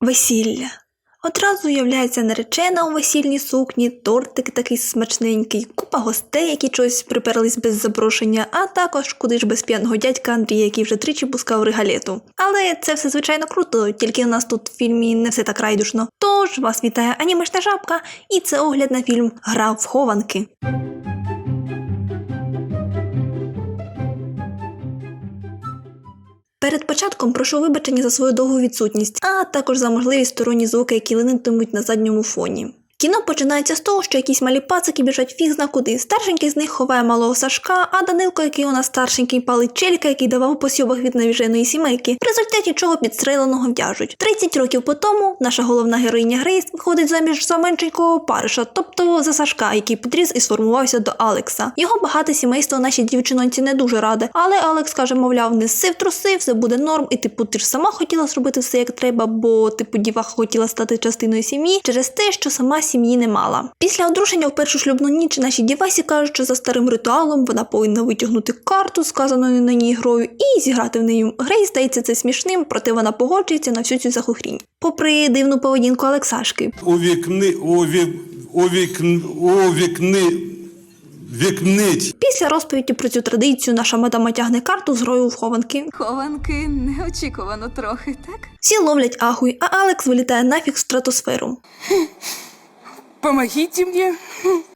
Весілля. Одразу уявляється наречена у весільній сукні, тортик такий смачненький, купа гостей, які чогось приперлись без запрошення, а також куди ж без п'яного дядька Андрія, який вже тричі пускав регалету. Але це все звичайно круто, тільки у нас тут в фільмі не все так райдушно. Тож вас вітає анімешна жабка, і це огляд на фільм Гра в хованки. Перед початком прошу вибачення за свою довгу відсутність, а також за можливість сторонні звуки, які линитимуть на задньому фоні. Кіно починається з того, що якісь малі пацики біжать фіг зна куди. Старшенький з них ховає малого Сашка, а Данилко, який у нас старшенький, палить челіка, який давав посьобах від навіженої сімейки, в результаті чого підстреленого в'яжуть. 30 років по тому наша головна героїня Грейс виходить заміж за меншенького париша, тобто за Сашка, який підріс і сформувався до Алекса. Його багате сімейство нашій дівчинонці не дуже раде, але Алекс каже, мовляв, не сив труси, все буде норм, і типу ти ж сама хотіла зробити все як треба, бо типу діваха хотіла стати частиною сім'ї через те, що сама сім'ї не мала. Після одруження в першу шлюбну ніч наші дівасі кажуть, що за старим ритуалом вона повинна витягнути карту, сказаною на ній грою, і зіграти в неї. Грей здається це смішним, проте вона погоджується на всю цю захухрінь. Попри дивну поведінку Олексашки. увікни, увік, увікн, увікни, вікнить. Після розповіді про цю традицію наша мадама тягне карту з грою в хованки. Хованки неочікувано трохи, так? Всі ловлять ахуй, а Алекс вилітає нафіг в стратосферу. Помогите мне.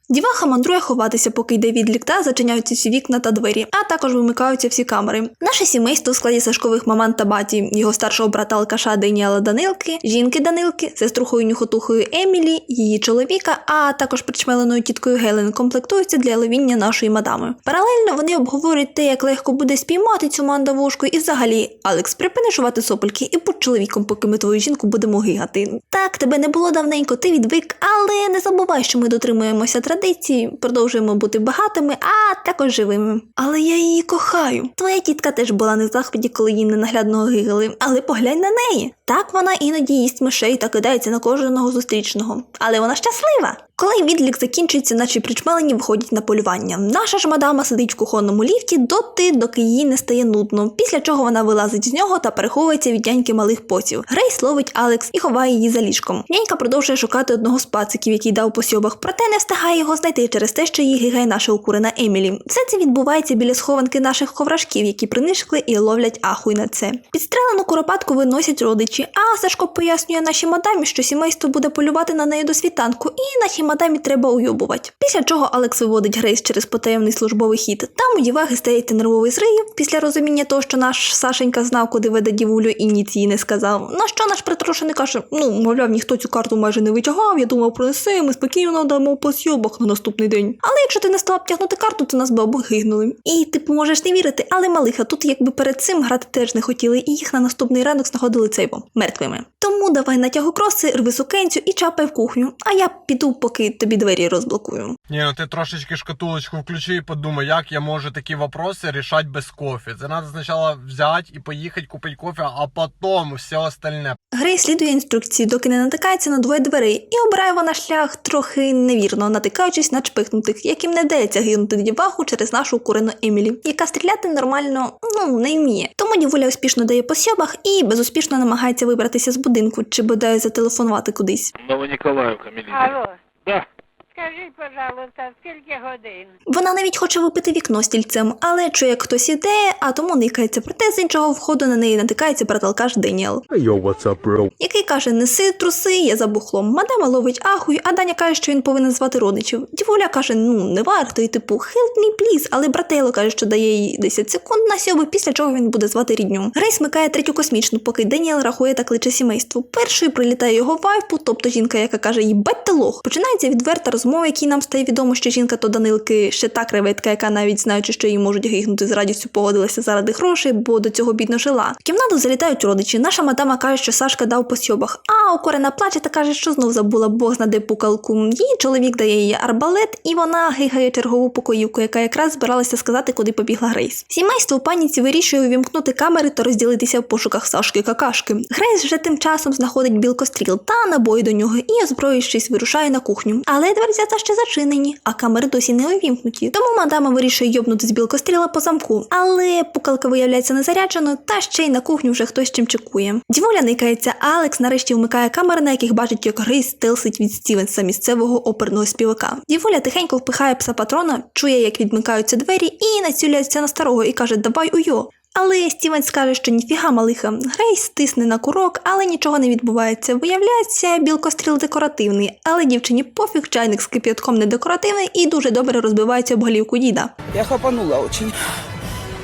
Діваха мандрує ховатися, поки йде відлік та зачиняються всі вікна та двері, а також вимикаються всі камери. Наше сімейство в складі Сашкових маман та баті, його старшого брата Алкаша Деніала Данилки, жінки Данилки, сеструхою нюхотухою Емілі, її чоловіка, а також причмеленою тіткою Гелен комплектуються для ловіння нашої мадами. Паралельно вони обговорюють те, як легко буде спіймати цю мандавушку, і взагалі, Алекс, припини жувати сопельки і будь чоловіком, поки ми твою жінку будемо гигати. Так, тебе не було давненько, ти відвик, але не забувай, що ми дотримуємося традицій, продовжуємо бути багатими, а також живими. Але я її кохаю. Твоя тітка теж була не в захваті, коли її ненаглядного гигали, але поглянь на неї. Так вона іноді їсть мишей та кидається на кожного зустрічного. Але вона щаслива. Коли відлік закінчується, наші причмелені виходять на полювання. Наша ж мадама сидить в кухонному ліфті доти, доки їй не стає нудно, після чого вона вилазить з нього та переховується від няньки малих потів. Грейс ловить Алекс і ховає її за ліжком. Нянька продовжує шукати одного з пациків, який дав посьобах, проте не встигає його знайти через те, що її гигає наша укурена Емілі. Все це відбувається біля схованки наших ховрашків, які принишкли і ловлять ахуй на це. Підстрелену куропатку виносять родичі, а Сашко пояснює нашій мадамі, що сімейство буде полювати на неї до світанку, і нашій мадамі треба уйобувати. Після чого Алекс виводить Грейс через потаємний службовий хід. Там у діваги стається нервовий зрив після розуміння того, що наш Сашенька знав, куди веде дівулю, і ніц не сказав. На що наш притрошений каже: ну, мовляв, ніхто цю карту майже не витягав, я думав пронесе, ми спокійно дамо по сьобах на наступний день. Але якщо ти не став тягнути карту, то нас би обгигнули. І типу можеш не вірити, але малиха, тут якби перед цим грати теж не хотіли, і їх на наступний ранок знаходили цейбом мертвими. Тому давай натягу кроси, рви сукенцю і чапай в кухню. А я піду, поки тобі двері розблокую. Ні, ну ти трошечки шкатулочку включи і подумай, як я можу такі вопроси рішати без кофе. Це треба спочатку взяти і поїхати купити кофе, а потім все остальне. Грей слідує інструкції, доки не натикається на двоє дверей, і обирає вона шлях трохи невірно, натикаючись на чпихнутих, яким не дається гинути діваху через нашу курену Емілі, яка стріляти нормально ну не вміє. Тому дівуля успішно дає по сьобах і безуспішно намагається вибратися з будинку чи бодай зателефонувати кудись. Новоніколаївка, міліція. Алло, Да. Скажіть, пожалуйста, скільки годин? Вона навіть хоче випити вікно стільцем, але чує, як хтось іде, а тому никається. Проте з іншого входу на неї натикається браталкаш Деніел. Yo, what's up, bro? який каже: неси труси, я за бухлом. Мадама ловить ахуй, а Даня каже, що він повинен звати родичів. Дівуля каже: ну не варто, і типу, help me, please. Але братело каже, що дає їй 10 секунд на сьоби, після чого він буде звати рідню. Грей смикає третю космічну, поки Деніел рахує та кличе сімейство. Першою прилітає його вайфу, тобто жінка, яка каже: їбать ти лох. Починається відверта розмова, якій нам стає відомо, що жінка то Данилки ще та креветка, яка навіть знаючи, що її можуть гигнути з радістю погодилася заради грошей, бо до цього бідно жила. В кімнату залітають родичі. Наша мадама каже, що Сашка дав по сьобах, а окорена плаче та каже, що знов забула Бог знаде пукалку. Її чоловік дає їй арбалет, і вона гигає чергову покоївку, яка якраз збиралася сказати, куди побігла Грейс. Сімейство у паніці вирішує увімкнути камери та розділитися в пошуках Сашки какашки. Грейс вже тим часом знаходить білкостріл та набої до нього і, озброївшись, вирушає на кухню. Але двері виявляються та ще зачинені, а камери досі не увімкнуті. Тому мадама вирішує йобнути з білкостріла по замку. Але пукалка виявляється незарядженою, та ще й на кухню вже хтось чим чекує. Діволя никається, Алекс нарешті вмикає камери, на яких бачить, як Грейс стелсить від Стівенса місцевого оперного співака. Діволя тихенько впихає пса патрона, чує, як відмикаються двері, і націлюється на старого і каже: Давай уйо. Але Стівен скаже, що ніфіга малиха. Грейс стисне на курок, але нічого не відбувається. Виявляється, білкостріл декоративний, але дівчині пофіг, чайник з кип'ятком не декоративний і дуже добре розбивається об голівку діда. Я хапанула очень.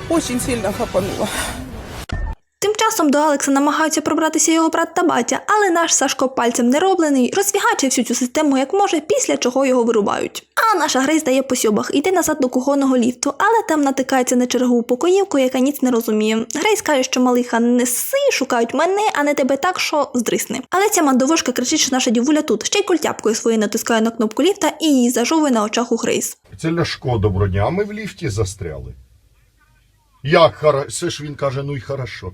Очень сильно хапанула. Тим часом до Алекса намагаються пробратися його брат та батя, але наш Сашко пальцем не роблений, розфігачує всю цю систему як може, після чого його вирубають. А наша Грейс дає по сьобах, йде назад до кухонного ліфту, але там натикається на чергову покоївку, яка ніц не розуміє. Грейс каже, що малиха неси, шукають мене, а не тебе так, що здрисни. Але ця мандовошка кричить, що наша дівуля тут, ще й культяпкою своєю натискає на кнопку ліфта і її зажовує на очах у Грейс. Це Ляшко доброго дня, а ми в ліфті застряли. Як хорошо? Ж він каже, ну й хорошо.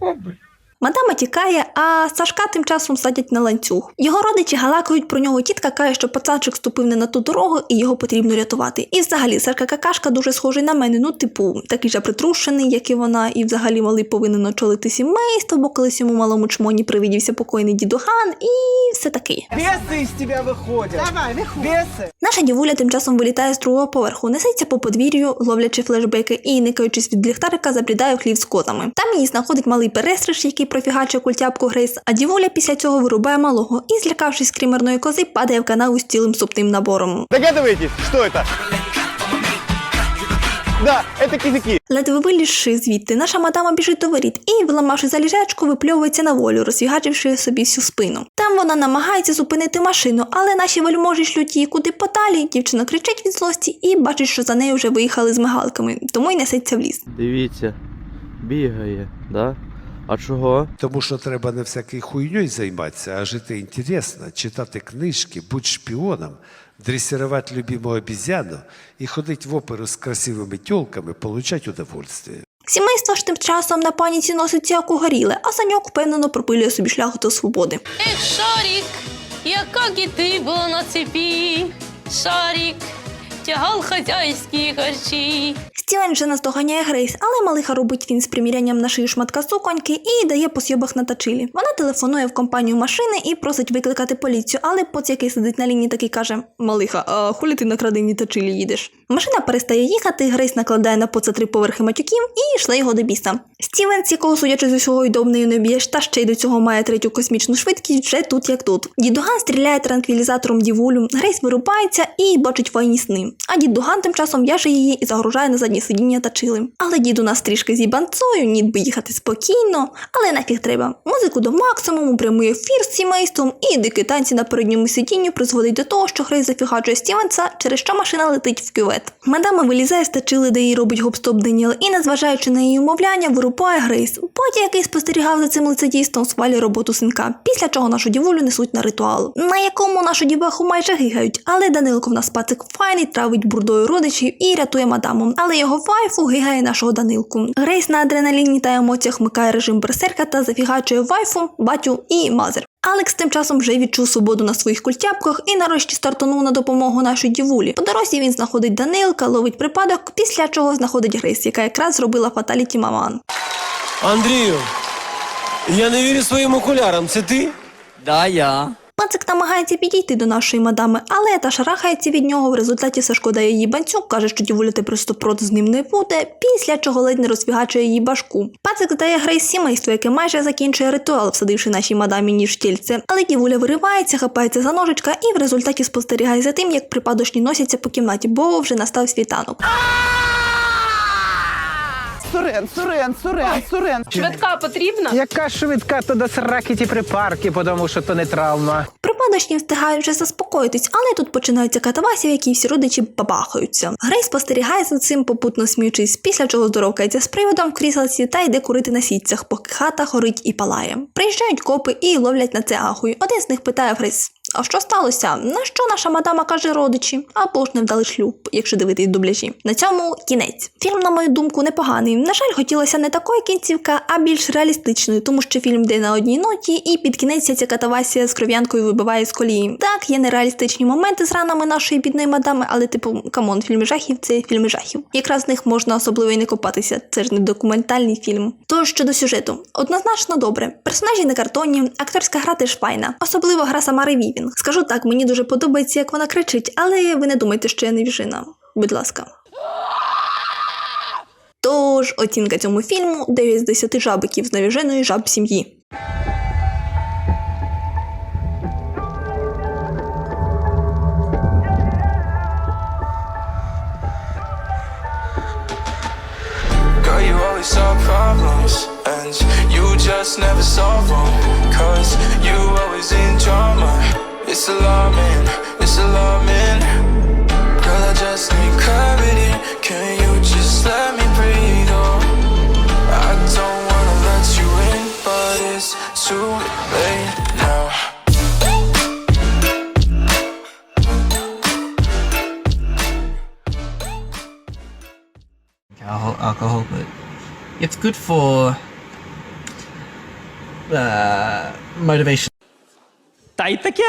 Мадама тікає, а Сашка тим часом садять на ланцюг. Його родичі галакають про нього. Тітка каже, що пацанчик ступив не на ту дорогу і його потрібно рятувати. І взагалі Сашка какашка дуже схожий на мене. Ну, типу, такий же притрушений, як і вона, і взагалі малий повинен очолити сімейство, бо колись йому малому чмоні привидівся покойний дідуган і все таке. Бесы из тебя выходят. Давай, выходи. Бесы. Наша дівуля тим часом вилітає з другого поверху, несеться по подвір'ю, ловлячи флешбеки, і, никаючись від ліхтарика, забрідає в хлів з котами. Там її знаходить малий перестриж, який профігачує культяпку Грейс, а дівуля після цього вирубає малого і, злякавшись крімерної кози, падає в канаву з цілим супним набором. Догадываетесь, что это? Да, это кизяки. Ледве вилізши звідти, наша мадама біжить до воріт і, виламавши за ліжечку, випльовується на волю, розфігачивши собі всю спину. Там вона намагається зупинити машину, але наші вельможі шлють її куди подалі. Дівчина кричить від злості і бачить, що за нею вже виїхали з мигалками, тому й несеться в ліс. Дивіться, бігає, да? А чого? Тому що треба не всякою хуйньою займатися, а жити інтересно, читати книжки, бути шпіоном, дресирувати любимого обізяну і ходити в оперу з красивими тілками, получати удовольствие. Сімейство ж тим часом на паніці носиться як угоріле, а Саньок впевнено пропилює собі шлях до свободи. Ех, шарик, яка ти була на цепі. Шарик, тягав хазяйські харчі. Стівен вже наздоганяє Грейс, але малиха робить він з примірянням на шию шматка суконьки і дає по сьобах на тачилі. Вона телефонує в компанію машини і просить викликати поліцію, але поц, який сидить на лінії, такий каже: Малиха, а хулі ти на краденій тачилі їдеш? Машина перестає їхати, Грейс накладає на поца три поверхи матюків і йшла його до біса. Стівенс, якого судячи з усього й довбнею не б'єш, та ще й до цього має третю космічну швидкість, вже тут як тут. Дідуган стріляє транквілізатором дівулю, Грейс вирубається і бачить воєнні сни. А дід Дуган тим часом в'яже її і загружає на заднє сидіння тачили. Але дід у нас трішки зібанцою, ніби би їхати спокійно, але нафіг треба. Музику до максимуму, прямий ефір з сімейством і дикі танці на передньому сидінню призводить до того, що Грейс зафігачує Стівенса, через що машина летить в кювет. Мадама вилізає з тачили, де їй робить гоп-стоп Деніел, і, незважаючи на її умовляння, вирупає Грейс. Потім, який спостерігав за цим лицедійством, свалює роботу синка, після чого нашу дівулю несуть на ритуал, на якому нашу діваху майже гигають. Але Данилко в нас пацик файний, травить бурдою родичів і рятує мадаму. Але його вайфу гигає нашого Данилку. Грейс на адреналіні та емоціях вмикає режим берсерка та зафігачує вайфу, батю і мазер. Алекс тим часом вже відчув свободу на своїх культяпках і нарешті стартанув на допомогу нашій дівулі. По дорозі він знаходить Данилка, ловить припадок, після чого знаходить Грейс, яка якраз зробила фаталіті маман. Андрію, я не вірю своїм окулярам, це ти? Да, я. Пацик намагається підійти до нашої мадами, але та шарахається від нього. В результаті Сашко дає їй банцюк, каже, що дівуля ти просто проти з ним не буде, після чого ледь не розфігачує її башку. Пацик здає Грейс сімейство, яке майже закінчує ритуал, всадивши нашій мадамі ніж тільце. Але дівуля виривається, хапається за ножичка і в результаті спостерігає за тим, як припадочні носяться по кімнаті, бо вже настав світанок. Сурен, сурен, сурен, сурен. Швидка потрібна? Яка швидка то до сраки ті припарки, тому що то не травма. Припадочні встигають вже заспокоїтись, але тут починаються катавасі, в якій всі родичі бабахаються. Грей спостерігає за цим, попутно сміючись, після чого здоровкається з приводом в кріслці та йде курити на сітцях, поки хата горить і палає. Приїжджають копи і ловлять на це ахою. Один з них питає Грейс: А що сталося? На що наша мадама каже родичі? Або ж не вдали шлюб, якщо дивитись дубляжі. На цьому кінець. Фільм, на мою думку, непоганий. На жаль, хотілося не такої кінцівка, а більш реалістичної, тому що фільм йде на одній ноті, і під кінець ця катавасія з кров'янкою вибиває з колії. Так, є нереалістичні моменти з ранами нашої бідної мадами, але типу, камон, фільми жахів це фільми жахів. Якраз в них можна особливо і не копатися. Це ж не документальний фільм. Тож щодо сюжету, однозначно добре. Персонажі не картонні, акторська гра теж файна, особливо гра Самари Вівінг. Скажу так, мені дуже подобається, як вона кричить, але ви не думайте, що я не віжина. Будь ласка. Тож, оцінка цьому фільму 9 з 10 жабиків з навіженої жаб сім'ї. Never solve them. Cause you always in drama. It's alarming, it's alarming. Girl, I just need clarity. Can you just let me breathe? Oh, I don't wanna let you in, but it's too late now. Alcohol, but it's good for uh, motivation. Та й таке.